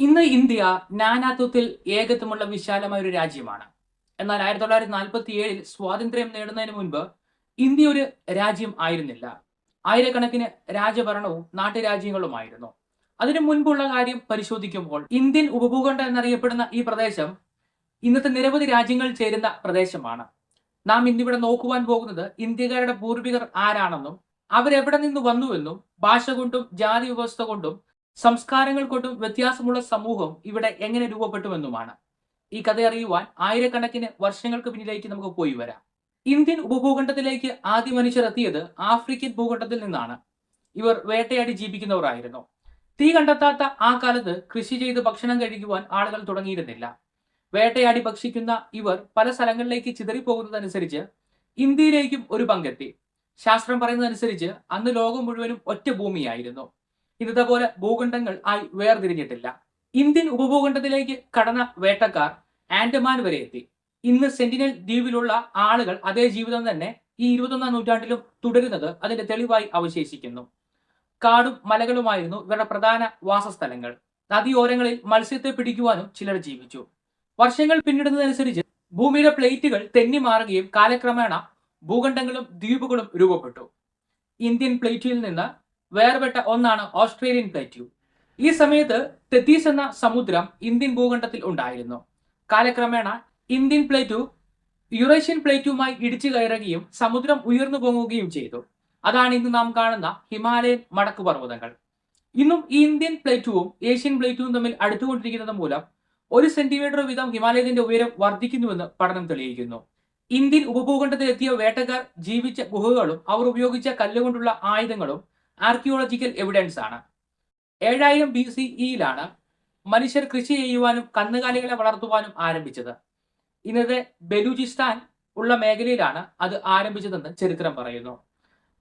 ഇന്ന് ഇന്ത്യ നാനാത്വത്തിൽ ഏകത്വമുള്ള വിശാലമായ ഒരു രാജ്യമാണ്. എന്നാൽ ആയിരത്തി തൊള്ളായിരത്തി നാൽപ്പത്തി ഏഴിൽ സ്വാതന്ത്ര്യം നേടുന്നതിന് മുൻപ് ഇന്ത്യ ഒരു രാജ്യം ആയിരുന്നില്ല. ആയിരക്കണക്കിന് രാജഭരണവും നാട്ടുരാജ്യങ്ങളുമായിരുന്നു. അതിനു മുൻപുള്ള കാര്യം പരിശോധിക്കുമ്പോൾ ഇന്ത്യൻ ഉപഭൂഖണ്ഡം എന്നറിയപ്പെടുന്ന ഈ പ്രദേശം ഇന്നത്തെ നിരവധി രാജ്യങ്ങൾ ചേരുന്ന പ്രദേശമാണ്. നാം ഇന്നിവിടെ നോക്കുവാൻ പോകുന്നത് ഇന്ത്യക്കാരുടെ പൂർവികർ ആരാണെന്നും അവരെവിടെ നിന്ന് വന്നുവെന്നും ഭാഷ കൊണ്ടും ജാതി വ്യവസ്ഥ കൊണ്ടും സംസ്കാരങ്ങൾ കൊണ്ടും വ്യത്യാസമുള്ള സമൂഹം ഇവിടെ എങ്ങനെ രൂപപ്പെട്ടുവെന്നുമാണ്. ഈ കഥ അറിയുവാൻ ആയിരക്കണക്കിന് വർഷങ്ങൾക്ക് പിന്നിലേക്ക് നമുക്ക് പോയി വരാം. ഇന്ത്യൻ ഉപഭൂഖണ്ഡത്തിലേക്ക് ആദ്യ മനുഷ്യർ എത്തിയത് ആഫ്രിക്കൻ ഭൂഖണ്ഡത്തിൽ നിന്നാണ്. ഇവർ വേട്ടയാടി ജീവിക്കുന്നവരായിരുന്നു. തീ കണ്ടെത്താത്ത ആ കാലത്ത് കൃഷി ചെയ്ത് ഭക്ഷണം കഴിക്കുവാൻ ആളുകൾ തുടങ്ങിയിരുന്നില്ല. വേട്ടയാടി ഭക്ഷിക്കുന്ന ഇവർ പല സ്ഥലങ്ങളിലേക്ക് ചിതറിപ്പോകുന്നതനുസരിച്ച് ഇന്ത്യയിലേക്കും ഒരു പങ്കെത്തി. ശാസ്ത്രം പറയുന്നതനുസരിച്ച് അന്ന് ലോകം മുഴുവനും ഒറ്റ ഭൂമിയായിരുന്നു. ഇന്നത്തെ പോലെ ഭൂഖണ്ഡങ്ങൾ ആയി വേർതിരിഞ്ഞിട്ടില്ല. ഇന്ത്യൻ ഉപഭൂഖണ്ഡത്തിലേക്ക് കടന്ന വേട്ടക്കാർ ആൻഡമാൻ വരെ എത്തി. ഇന്ന് സെന്റിനൽ ദ്വീപിലുള്ള ആളുകൾ അതേ ജീവിതം തന്നെ ഈ ഇരുപത്തൊന്നാം നൂറ്റാണ്ടിലും തുടരുന്നത് അതിന്റെ തെളിവായി അവശേഷിക്കുന്നു. കാടും മലകളുമായിരുന്നു ഇവരുടെ പ്രധാന വാസസ്ഥലങ്ങൾ. നദിയോരങ്ങളിൽ മത്സ്യത്തെ പിടിക്കുവാനും ചിലർ ജീവിച്ചു. വർഷങ്ങൾ പിന്നിടുന്നതനുസരിച്ച് ഭൂമിയുടെ പ്ലേറ്റുകൾ തെന്നി മാറുകയും കാലക്രമേണ ഭൂഖണ്ഡങ്ങളും ദ്വീപുകളും രൂപപ്പെട്ടു. ഇന്ത്യൻ പ്ലേറ്റിൽ നിന്ന് വേർപെട്ട ഒന്നാണ് ഓസ്ട്രേലിയൻ പ്ലേറ്റ്യൂ ഈ സമയത്ത് തെത്തീസ് എന്ന സമുദ്രം ഇന്ത്യൻ ഭൂഖണ്ഡത്തിൽ ഉണ്ടായിരുന്നു. കാലക്രമേണ ഇന്ത്യൻ പ്ലേറ്റു യുറേഷ്യൻ പ്ലേറ്റുമായി ഇടിച്ചു കയറുകയും സമുദ്രം ഉയർന്നു പൊങ്ങുകയും ചെയ്തു. അതാണ് ഇന്ന് നാം കാണുന്ന ഹിമാലയൻ മടക്കു പർവതങ്ങൾ. ഇന്നും ഈ ഇന്ത്യൻ പ്ലേറ്റുവും ഏഷ്യൻ പ്ലേറ്റുവും തമ്മിൽ അടുത്തുകൊണ്ടിരിക്കുന്നത് മൂലം ഒരു സെന്റിമീറ്റർ വീതം ഹിമാലയത്തിന്റെ ഉയരം വർദ്ധിക്കുന്നുവെന്ന് പഠനം തെളിയിക്കുന്നു. ഇന്ത്യൻ ഉപഭൂഖണ്ഡത്തിലെത്തിയ വേട്ടക്കാർ ജീവിച്ച ഗുഹകളും അവർ ഉപയോഗിച്ച കല്ലുകൊണ്ടുള്ള ആയുധങ്ങളും ആർക്കിയോളജിക്കൽ എവിഡൻസ് ആണ്. ഏഴായിരം ബി സി ഇയിലാണ് മനുഷ്യർ കൃഷി ചെയ്യുവാനും കന്നുകാലികളെ വളർത്തുവാനും ആരംഭിച്ചത്. ഇന്നത്തെ ബലൂചിസ്ഥാൻ ഉള്ള മേഖലയിലാണ് അത് ആരംഭിച്ചതെന്ന് ചരിത്രം പറയുന്നു.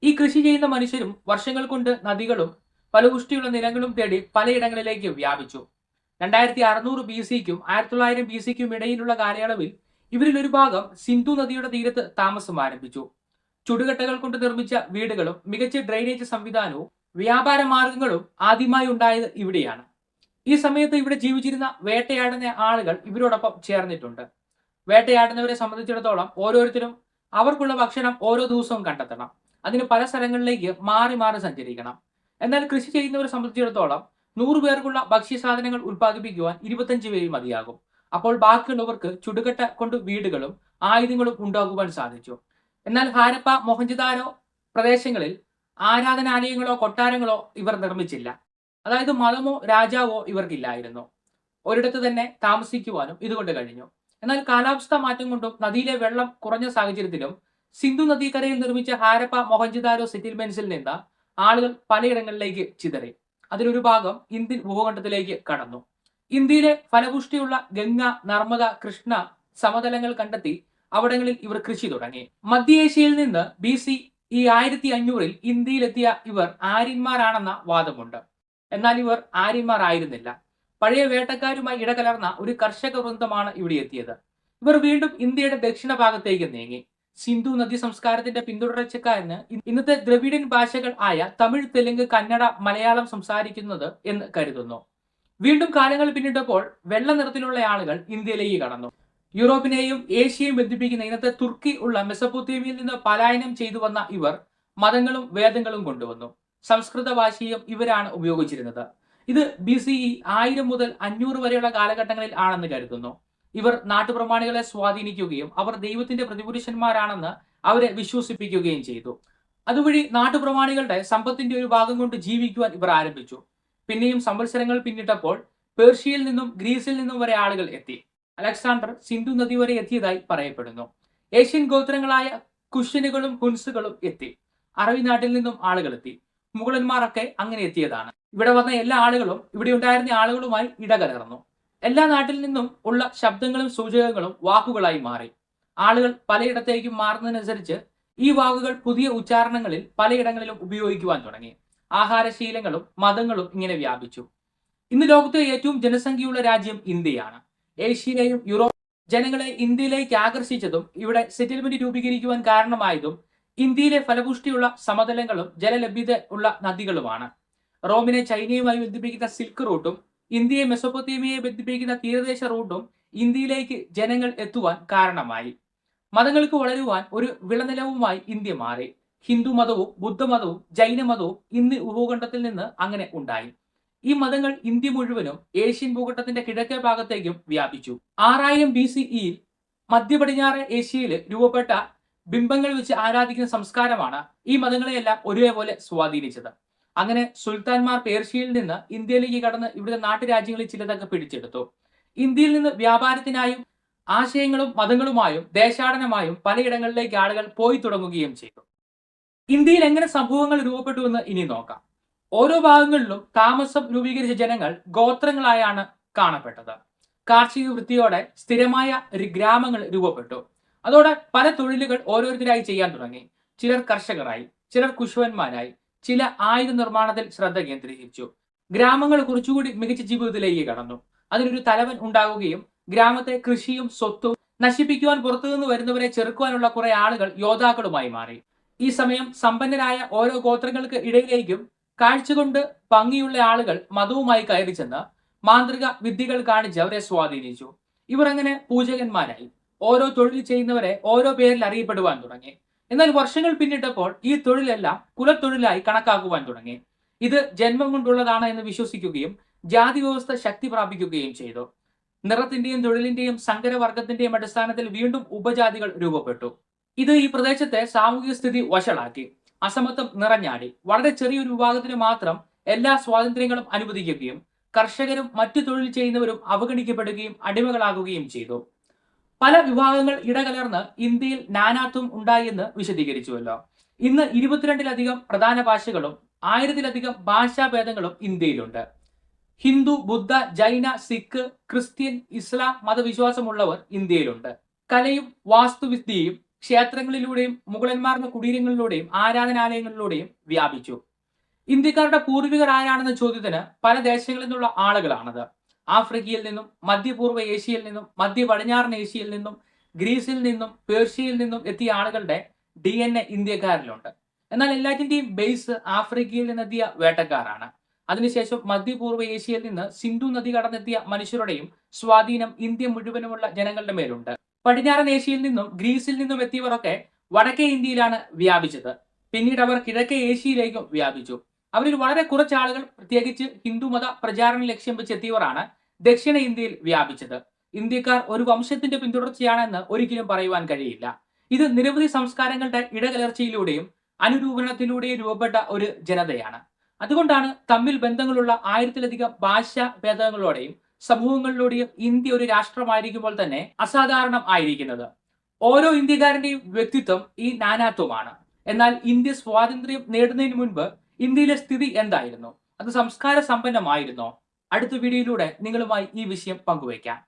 ഈ കൃഷി ചെയ്യുന്ന മനുഷ്യരും വർഷങ്ങൾ കൊണ്ട് നദികളും ഫലപുഷ്ടിയുള്ള നിലങ്ങളും തേടി പലയിടങ്ങളിലേക്ക് വ്യാപിച്ചു. രണ്ടായിരത്തി അറുന്നൂറ് ബി സിക്കും ആയിരത്തി തൊള്ളായിരം ബി സിക്കും ഇടയിലുള്ള കാലയളവിൽ ഇവരിൽ ഒരു ഭാഗം സിന്ധു നദിയുടെ തീരത്ത് താമസം ആരംഭിച്ചു. ചുടുകട്ടകൾ കൊണ്ട് നിർമ്മിച്ച വീടുകളും മികച്ച ഡ്രെയിനേജ് സംവിധാനവും വ്യാപാര മാർഗങ്ങളും ആദ്യമായി ഉണ്ടായത് ഇവിടെയാണ്. ഈ സമയത്ത് ഇവിടെ ജീവിച്ചിരുന്ന വേട്ടയാടുന്ന ആളുകൾ ഇവരോടൊപ്പം ചേർന്നിട്ടുണ്ട്. വേട്ടയാടുന്നവരെ സംബന്ധിച്ചിടത്തോളം ഓരോരുത്തരും അവർക്കുള്ള ഭക്ഷണം ഓരോ ദിവസവും കണ്ടെത്തണം. അതിന് പല സ്ഥലങ്ങളിലേക്ക് മാറി മാറി സഞ്ചരിക്കണം. എന്നാൽ കൃഷി ചെയ്യുന്നവരെ സംബന്ധിച്ചിടത്തോളം നൂറു പേർക്കുള്ള ഭക്ഷ്യസാധനങ്ങൾ ഉൽപ്പാദിപ്പിക്കുവാൻ ഇരുപത്തഞ്ച് പേര് മതിയാകും. അപ്പോൾ ബാക്കിയുള്ളവർക്ക് ചുടുകട്ട കൊണ്ട് വീടുകളും ആയുധങ്ങളും ഉണ്ടാക്കുവാൻ സാധിച്ചു. എന്നാൽ ഹാരപ്പ മൊഹഞ്ചദാരോ പ്രദേശങ്ങളിൽ ആരാധനാലയങ്ങളോ കൊട്ടാരങ്ങളോ ഇവർ നിർമ്മിച്ചില്ല. അതായത് മതമോ രാജാവോ ഇവർക്കില്ലായിരുന്നു. ഒരിടത്ത് തന്നെ താമസിക്കുവാനും ഇതുകൊണ്ട് കഴിഞ്ഞു. എന്നാൽ കാലാവസ്ഥ മാറ്റം കൊണ്ടും നദിയിലെ വെള്ളം കുറഞ്ഞ സാഹചര്യത്തിലും സിന്ധു നദീക്കരയിൽ നിർമ്മിച്ച ഹാരപ്പ മൊഹഞ്ചദാരോ സെറ്റിൽമെന്റ്സിൽ നിന്ന് ആളുകൾ പലയിടങ്ങളിലേക്ക് ചിതറി. അതിലൊരു ഭാഗം ഇന്ത്യൻ ഭൂഖണ്ഡത്തിലേക്ക് കടന്നു. ഇന്ത്യയിലെ ഫലപുഷ്ടിയുള്ള ഗംഗ നർമ്മദ കൃഷ്ണ സമതലങ്ങൾ കണ്ടെത്തി അവിടങ്ങളിൽ ഇവർ കൃഷി തുടങ്ങി. മധ്യേഷ്യയിൽ നിന്ന് ബി സി ഈ ആയിരത്തി അഞ്ഞൂറിൽ ഇന്ത്യയിലെത്തിയ ഇവർ ആര്യന്മാരാണെന്ന വാദമുണ്ട്. എന്നാൽ ഇവർ ആര്യന്മാർ ആയിരുന്നില്ല പഴയ വേട്ടക്കാരുമായി ഇടകലർന്ന ഒരു കർഷക വൃന്ദമാണ് ഇവിടെ എത്തിയത്. ഇവർ വീണ്ടും ഇന്ത്യയുടെ ദക്ഷിണ ഭാഗത്തേക്ക് നീങ്ങി. സിന്ധു നദി സംസ്കാരത്തിന്റെ പിന്തുടർച്ചക്കാരന് ഇന്നത്തെ ദ്രവിഡിയൻ ഭാഷകൾ ആയ തമിഴ് തെലുങ്ക് കന്നഡ മലയാളം സംസാരിക്കുന്നത് എന്ന് കരുതുന്നു. വീണ്ടും കാലങ്ങൾ പിന്നിട്ടപ്പോൾ വെള്ള നിറത്തിലുള്ള ആളുകൾ ഇന്ത്യയിലേക്ക് കടന്നു. യൂറോപ്പിനെയും ഏഷ്യയും ബന്ധിപ്പിക്കുന്ന ഇന്നത്തെ തുർക്കി ഉള്ള മെസപ്പൊത്തേമിയയിൽ നിന്ന് പലായനം ചെയ്തു വന്ന ഇവർ മതങ്ങളും വേദങ്ങളും കൊണ്ടുവന്നു. സംസ്കൃത ഭാഷയും ഇവരാണ് ഉപയോഗിച്ചിരുന്നത്. ഇത് ബി സി ഇ ആയിരം മുതൽ അഞ്ഞൂറ് വരെയുള്ള കാലഘട്ടങ്ങളിൽ ആണെന്ന് കരുതുന്നു. ഇവർ നാട്ടുപ്രമാണികളെ സ്വാധീനിക്കുകയും അവർ ദൈവത്തിന്റെ പ്രതിപുരുഷന്മാരാണെന്ന് അവരെ വിശ്വസിപ്പിക്കുകയും ചെയ്തു. അതുവഴി നാട്ടുപ്രമാണികളുടെ സമ്പത്തിന്റെ ഒരു ഭാഗം കൊണ്ട് ജീവിക്കുവാൻ ഇവർ ആരംഭിച്ചു. പിന്നെയും സംവത്സരങ്ങൾ പിന്നിട്ടപ്പോൾ പേർഷ്യയിൽ നിന്നും ഗ്രീസിൽ നിന്നും വരെ ആളുകൾ എത്തി. അലക്സാണ്ടർ സിന്ധു നദി വരെ എത്തിയതായി പറയപ്പെടുന്നു. ഏഷ്യൻ ഗോത്രങ്ങളായ കുഷ്യനുകളും ഹുൻസുകളും എത്തി. അറബി നാട്ടിൽ നിന്നും ആളുകൾ എത്തി. മുഗളന്മാരൊക്കെ അങ്ങനെ എത്തിയതാണ്. ഇവിടെ വന്ന എല്ലാ ആളുകളും ഇവിടെ ഉണ്ടായിരുന്ന ആളുകളുമായി ഇടകലർന്നു. എല്ലാ നാട്ടിൽ നിന്നും ഉള്ള ശബ്ദങ്ങളും സൂചകങ്ങളും വാക്കുകളായി മാറി. ആളുകൾ പലയിടത്തേക്കും മാറുന്നതിനനുസരിച്ച് ഈ വാക്കുകൾ പുതിയ ഉച്ചാരണങ്ങളിൽ പലയിടങ്ങളിലും ഉപയോഗിക്കുവാൻ തുടങ്ങി. ആഹാരശീലങ്ങളും മതങ്ങളും ഇങ്ങനെ വ്യാപിച്ചു. ഇന്ന് ലോകത്തെ ഏറ്റവും ജനസംഖ്യയുള്ള രാജ്യം ഇന്ത്യയാണ്. ഏഷ്യയിലെയും യൂറോപ്പ് ജനങ്ങളെ ഇന്ത്യയിലേക്ക് ആകർഷിച്ചതും ഇവിടെ സെറ്റിൽമെന്റ് രൂപീകരിക്കുവാൻ കാരണമായതും ഇന്ത്യയിലെ ഫലപുഷ്ടിയുള്ള സമതലങ്ങളും ജലലഭ്യത ഉള്ള നദികളുമാണ്. റോമിനെ ചൈനയുമായി ബന്ധിപ്പിക്കുന്ന സിൽക്ക് റൂട്ടും ഇന്ത്യയെ മെസൊപ്പൊത്തേമിയയെ ബന്ധിപ്പിക്കുന്ന തീരദേശ റൂട്ടും ഇന്ത്യയിലേക്ക് ജനങ്ങൾ എത്തുവാൻ കാരണമായി. മതങ്ങൾക്ക് വളരുവാൻ ഒരു വിളനിലവുമായി ഇന്ത്യ മാറി. ഹിന്ദു മതവും ബുദ്ധമതവും ജൈനമതവും ഇന്ന് ഉപഭൂഖണ്ഡത്തിൽ നിന്ന് അങ്ങനെ ഉണ്ടായി. ഈ മതങ്ങൾ ഇന്ത്യ മുഴുവനും ഏഷ്യൻ ഭൂഘട്ടത്തിന്റെ കിഴക്കേ ഭാഗത്തേക്കും വ്യാപിച്ചു. ആറായിരം ബി സി ഇയിൽ മധ്യ പടിഞ്ഞാറ് ഏഷ്യയിൽ രൂപപ്പെട്ട ബിംബങ്ങൾ വെച്ച് ആരാധിക്കുന്ന സംസ്കാരമാണ് ഈ മതങ്ങളെയെല്ലാം ഒരേപോലെ സ്വാധീനിച്ചത്. അങ്ങനെ സുൽത്താൻമാർ പേർഷ്യയിൽ നിന്ന് ഇന്ത്യയിലേക്ക് കടന്ന് ഇവിടുത്തെ നാട്ടുരാജ്യങ്ങളിൽ ചിലതൊക്കെ പിടിച്ചെടുത്തു. ഇന്ത്യയിൽ നിന്ന് വ്യാപാരത്തിനായും ആശയങ്ങളും മതങ്ങളുമായും ദേശാടനമായും പലയിടങ്ങളിലേക്ക് ആളുകൾ പോയി തുടങ്ങുകയും ചെയ്തു. ഇന്ത്യയിൽ എങ്ങനെ സംഭവങ്ങൾ രൂപപ്പെട്ടുവെന്ന് ഇനി നോക്കാം. ഓരോ ഭാഗങ്ങളിലും താമസം രൂപീകരിച്ച ജനങ്ങൾ ഗോത്രങ്ങളായാണ് കാണപ്പെട്ടത്. കാർഷിക വൃത്തിയോടെ സ്ഥിരമായ ഗ്രാമങ്ങൾ രൂപപ്പെട്ടു. അതോടെ പല തൊഴിലുകൾ ഓരോരുത്തരായി ചെയ്യാൻ തുടങ്ങി. ചിലർ കർഷകരായി ചിലർ കുശവന്മാരായി ചില ആയുധ നിർമ്മാണത്തിൽ ശ്രദ്ധ കേന്ദ്രീകരിച്ചു. ഗ്രാമങ്ങൾ കുറച്ചുകൂടി മികച്ച ജീവിതത്തിലേക്ക് കടന്നു. അതിനൊരു തലവൻ ഉണ്ടാവുകയും ഗ്രാമത്തെ കൃഷിയും സ്വത്തും നശിപ്പിക്കുവാൻ പുറത്തുനിന്ന് വരുന്നവരെ ചെറുക്കുവാനുള്ള കുറെ ആളുകൾ യോദ്ധാക്കളുമായി മാറി. ഈ സമയം സമ്പന്നരായ ഓരോ ഗോത്രങ്ങൾക്ക് ഇടയിലേക്കും കാഴ്ചകൊണ്ട് ഭംഗിയുള്ള ആളുകൾ മതവുമായി കയറി ചെന്ന് മാന്ത്രിക വിദ്യകൾ കാണിച്ച് അവരെ സ്വാധീനിച്ചു. ഇവർ അങ്ങനെ പൂജകന്മാരായി. ഓരോ തൊഴിൽ ചെയ്യുന്നവരെ ഓരോ പേരിൽ അറിയപ്പെടുവാൻ തുടങ്ങി. എന്നാൽ വർഷങ്ങൾ പിന്നിട്ടപ്പോൾ ഈ തൊഴിലെല്ലാം കുലത്തൊഴിലായി കണക്കാക്കുവാൻ തുടങ്ങി. ഇത് ജന്മം കൊണ്ടുള്ളതാണ് എന്ന് വിശ്വസിക്കുകയും ജാതി വ്യവസ്ഥ ശക്തി പ്രാപിക്കുകയും ചെയ്തു. നിറത്തിന്റെയും തൊഴിലിന്റെയും സങ്കരവർഗത്തിന്റെയും അടിസ്ഥാനത്തിൽ വീണ്ടും ഉപജാതികൾ രൂപപ്പെട്ടു. ഇത് ഈ പ്രദേശത്തെ സാമൂഹിക സ്ഥിതി വഷളാക്കി. അസമത്വം നിറഞ്ഞാടി. വളരെ ചെറിയൊരു വിഭാഗത്തിന് മാത്രം എല്ലാ സ്വാതന്ത്ര്യങ്ങളും അനുവദിക്കുകയും കർഷകരും മറ്റു തൊഴിൽ ചെയ്യുന്നവരും അവഗണിക്കപ്പെടുകയും അടിമകളാകുകയും ചെയ്തു. പല വിഭാഗങ്ങൾ ഇടകലർന്ന് ഇന്ത്യയിൽ നാനാത്വം ഉണ്ടായി എന്ന് വിശദീകരിച്ചുവല്ലോ. ഇന്ന് ഇരുപത്തിരണ്ടിലധികം പ്രധാന ഭാഷകളും ആയിരത്തിലധികം ഭാഷാഭേദങ്ങളും ഇന്ത്യയിലുണ്ട്. ഹിന്ദു ബുദ്ധ ജൈന സിഖ് ക്രിസ്ത്യൻ ഇസ്ലാം മതവിശ്വാസമുള്ളവർ ഇന്ത്യയിലുണ്ട്. കലയും വാസ്തുവിദ്യയും ക്ഷേത്രങ്ങളിലൂടെയും മുഗളന്മാരുടെ കുടീരങ്ങളിലൂടെയും ആരാധനാലയങ്ങളിലൂടെയും വ്യാപിച്ചു. ഇന്ത്യക്കാരുടെ പൂർവികർ ആരാണെന്ന ചോദ്യത്തിന് പല ദേശങ്ങളിൽ നിന്നുള്ള ആളുകളാണത്. ആഫ്രിക്കയിൽ നിന്നും മധ്യപൂർവ ഏഷ്യയിൽ നിന്നും മധ്യ പടിഞ്ഞാറൻ ഏഷ്യയിൽ നിന്നും ഗ്രീസിൽ നിന്നും പേർഷ്യയിൽ നിന്നും എത്തിയ ആളുകളുടെ ഡി എൻ എ ഇന്ത്യക്കാരിലുണ്ട്. എന്നാൽ എല്ലാറ്റിന്റെയും ബേസ് ആഫ്രിക്കയിൽ നിന്നെത്തിയ വേട്ടക്കാരാണ്. അതിനുശേഷം മധ്യപൂർവ ഏഷ്യയിൽ നിന്ന് സിന്ധു നദി കടന്നെത്തിയ മനുഷ്യരുടെയും സ്വാധീനം ഇന്ത്യ മുഴുവനുമുള്ള ജനങ്ങളുടെ മേലുണ്ട്. പടിഞ്ഞാറൻ ഏഷ്യയിൽ നിന്നും ഗ്രീസിൽ നിന്നും എത്തിയവരൊക്കെ വടക്കേ ഇന്ത്യയിലാണ് വ്യാപിച്ചത്. പിന്നീട് അവർ കിഴക്കേ ഏഷ്യയിലേക്കും വ്യാപിച്ചു. അവരിൽ വളരെ കുറച്ച് ആളുകൾ പ്രത്യേകിച്ച് ഹിന്ദുമത പ്രചാരണ ലക്ഷ്യം വെച്ച് എത്തിയവരാണ് ദക്ഷിണ ഇന്ത്യയിൽ വ്യാപിച്ചത്. ഇന്ത്യക്കാർ ഒരു വംശത്തിന്റെ പിന്തുടർച്ചയാണെന്ന് ഒരിക്കലും പറയുവാൻ കഴിയില്ല. ഇത് നിരവധി സംസ്കാരങ്ങളുടെ ഇടകലർച്ചയിലൂടെയും അനുരൂപണത്തിലൂടെയും രൂപപ്പെട്ട ഒരു ജനതയാണ്. അതുകൊണ്ടാണ് തമ്മിൽ ബന്ധങ്ങളുള്ള ആയിരത്തിലധികം ഭാഷാ ഭേദങ്ങളോടെയും സമൂഹങ്ങളിലൂടെയും ഇന്ത്യ ഒരു രാഷ്ട്രമായിരിക്കുമ്പോൾ തന്നെ അസാധാരണം ആയിരിക്കുന്നത്. ഓരോ ഇന്ത്യക്കാരന്റെയും വ്യക്തിത്വം ഈ നാനാത്വമാണ്. എന്നാൽ ഇന്ത്യ സ്വാതന്ത്ര്യം നേടുന്നതിന് മുൻപ് ഇന്ത്യയിലെ സ്ഥിതി എന്തായിരുന്നു? അത് സംസ്കാര സമ്പന്നമായിരുന്നോ? അടുത്ത വീഡിയോയിലൂടെ നിങ്ങളുമായി ഈ വിഷയം പങ്കുവയ്ക്കാം.